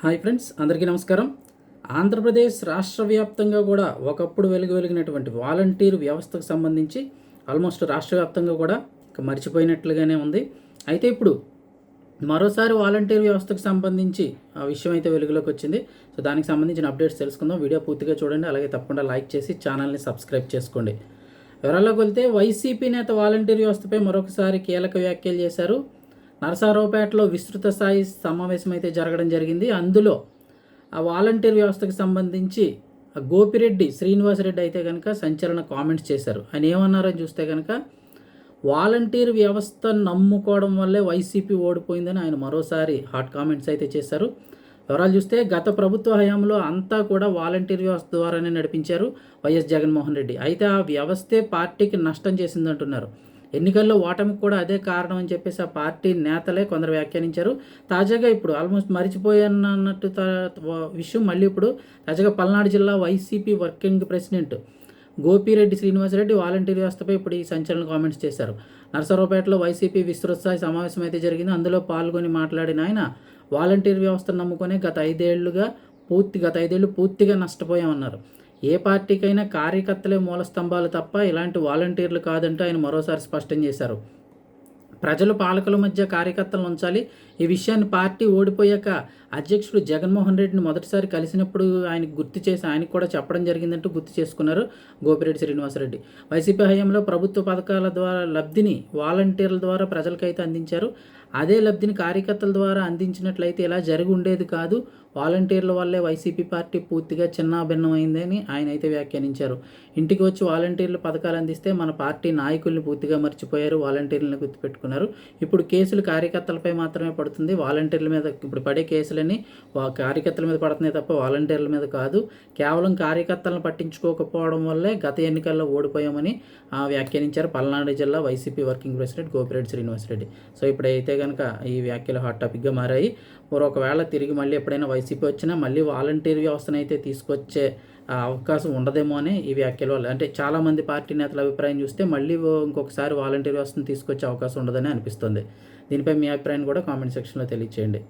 Hi friends అందరికీ నమస్కారం. ఆంధ్రప్రదేశ్ రాష్ట్ర వ్యాప్తంగా కూడా ఒకప్పుడు వెలుగు వెలిగినటువంటి వాలంటీర్ వ్యవస్థకు సంబంధించి ఆల్మోస్ట్ రాష్ట్ర వ్యాప్తంగా కూడా మర్చిపోయినట్లుగానే ఉంది. అయితే ఇప్పుడు మరోసారి వాలంటీర్ వ్యవస్థకు సంబంధించి ఆ విషయం అయితే వెలుగులోకి వచ్చింది. సో దానికి సంబంధించిన అప్డేట్స్ తెలుసుకుందాం. వీడియో పూర్తిగా చూడండి. అలాగే తప్పకుండా లైక్ చేసి ఛానల్ని సబ్స్క్రైబ్ చేసుకోండి. వివరాల్లోకి వెళ్తే వైసీపీ నేత వాలంటీర్ వ్యవస్థపై మరొకసారి కీలక వ్యాఖ్యలు చేశారు. నరసారావుపేటలో విస్తృత స్థాయి సమావేశం అయితే జరగడం జరిగింది. అందులో ఆ వాలంటీర్ వ్యవస్థకు సంబంధించి ఆ గోపిరెడ్డి శ్రీనివాసరెడ్డి అయితే కనుక సంచలన కామెంట్స్ చేశారు. ఆయన ఏమన్నారని చూస్తే కనుక వాలంటీర్ వ్యవస్థ నమ్ముకోవడం వల్లే వైసీపీ ఓడిపోయిందని ఆయన మరోసారి హాట్ కామెంట్స్ అయితే చేశారు. వివరాలు చూస్తే గత ప్రభుత్వ హయాంలో అంతా కూడా వాలంటీర్ వ్యవస్థ ద్వారానే నడిపించారు వైఎస్ జగన్మోహన్ రెడ్డి. అయితే ఆ వ్యవస్థే పార్టీకి నష్టం చేసిందంటున్నారు. ఎన్నికల్లో ఓటమికి కూడా అదే కారణం అని చెప్పేసి ఆ పార్టీ నేతలే కొందరు వ్యాఖ్యానించారు. తాజాగా ఇప్పుడు ఆల్మోస్ట్ మరిచిపోయానన్నట్టు తా- విషయం. మళ్ళీ ఇప్పుడు తాజాగా పల్నాడు జిల్లా YCP working president Gopireddy Srinivasareddy volunteer వ్యవస్థపై ఇప్పుడు ఈ సంచలన కామెంట్స్ చేశారు. నరసరావుపేటలో వైసీపీ విస్తృత స్థాయి సమావేశం అయితే జరిగింది. అందులో పాల్గొని మాట్లాడిన ఆయన వాలంటీర్ వ్యవస్థను నమ్ముకునే గత ఐదేళ్ళుగా పూర్తి గత ఐదేళ్ళు పూర్తిగా నష్టపోయామన్నారు. ఏ పార్టీకైనా కార్యకర్తలే మూల స్తంభాలు తప్ప ఇలాంటి వాలంటీర్లు కాదంటూ ఆయన మరోసారి స్పష్టం చేశారు. ప్రజలు పాలకుల మధ్య కార్యకర్తలను ఉంచాలి ఈ విషయాన్ని పార్టీ ఓడిపోయాక అధ్యక్షుడు జగన్మోహన్ రెడ్డిని మొదటిసారి కలిసినప్పుడు ఆయనకు గుర్తు చేసి ఆయనకు కూడా చెప్పడం జరిగిందంటూ గుర్తు చేసుకున్నారు గోపిరెడ్డి శ్రీనివాసరెడ్డి. వైసీపీ హయాంలో ప్రభుత్వ పథకాల ద్వారా లబ్ధిని వాలంటీర్ల ద్వారా ప్రజలకైతే అందించారు. అదే లబ్ధిని కార్యకర్తల ద్వారా అందించినట్లయితే ఇలా జరిగి ఉండేది కాదు. వాలంటీర్ల వల్లే వైసీపీ పార్టీ పూర్తిగా చిన్నాభిన్నమైందని ఆయన అయితే వ్యాఖ్యానించారు. ఇంటికి వచ్చి వాలంటీర్లు పథకాలు అందిస్తే మన పార్టీ నాయకుల్ని పూర్తిగా మర్చిపోయారు వాలంటీర్లను గుర్తుపెట్టుకున్నారు. ఇప్పుడు కేసులు కార్యకర్తలపై మాత్రమే పడుతుంది. వాలంటీర్ల మీద ఇప్పుడు పడే కేసులని కార్యకర్తల మీద పడుతున్నాయి తప్ప వాలంటీర్ల మీద కాదు. కేవలం కార్యకర్తలను పట్టించుకోకపోవడం వల్లే గత ఎన్నికల్లో ఓడిపోయామని ఆ, వ్యాఖ్యానించారు పల్నాడు జిల్లా YCP working president Gopireddy Srinivasareddy. So ఇప్పుడైతే కనుక ఈ వ్యాఖ్యలు హాట్ టాపిక్గా మారాయి. మరి ఒకవేళ తిరిగి మళ్ళీ ఎప్పుడైనా వైసీపీ వచ్చినా మళ్ళీ వాలంటీర్ వ్యవస్థను అయితే తీసుకొచ్చే అవకాశం ఉండదేమో అని ఈ వ్యాఖ్యల వల్ల అంటే చాలామంది పార్టీ నేతల అభిప్రాయం చూస్తే మళ్ళీ ఇంకొకసారి వాలంటీర్ వ్యవస్థను తీసుకొచ్చే అవకాశం ఉండదని అనిపిస్తుంది. దీనిపై మీ అభిప్రాయం కూడా కామెంట్ సెక్షన్లో తెలియచేయండి.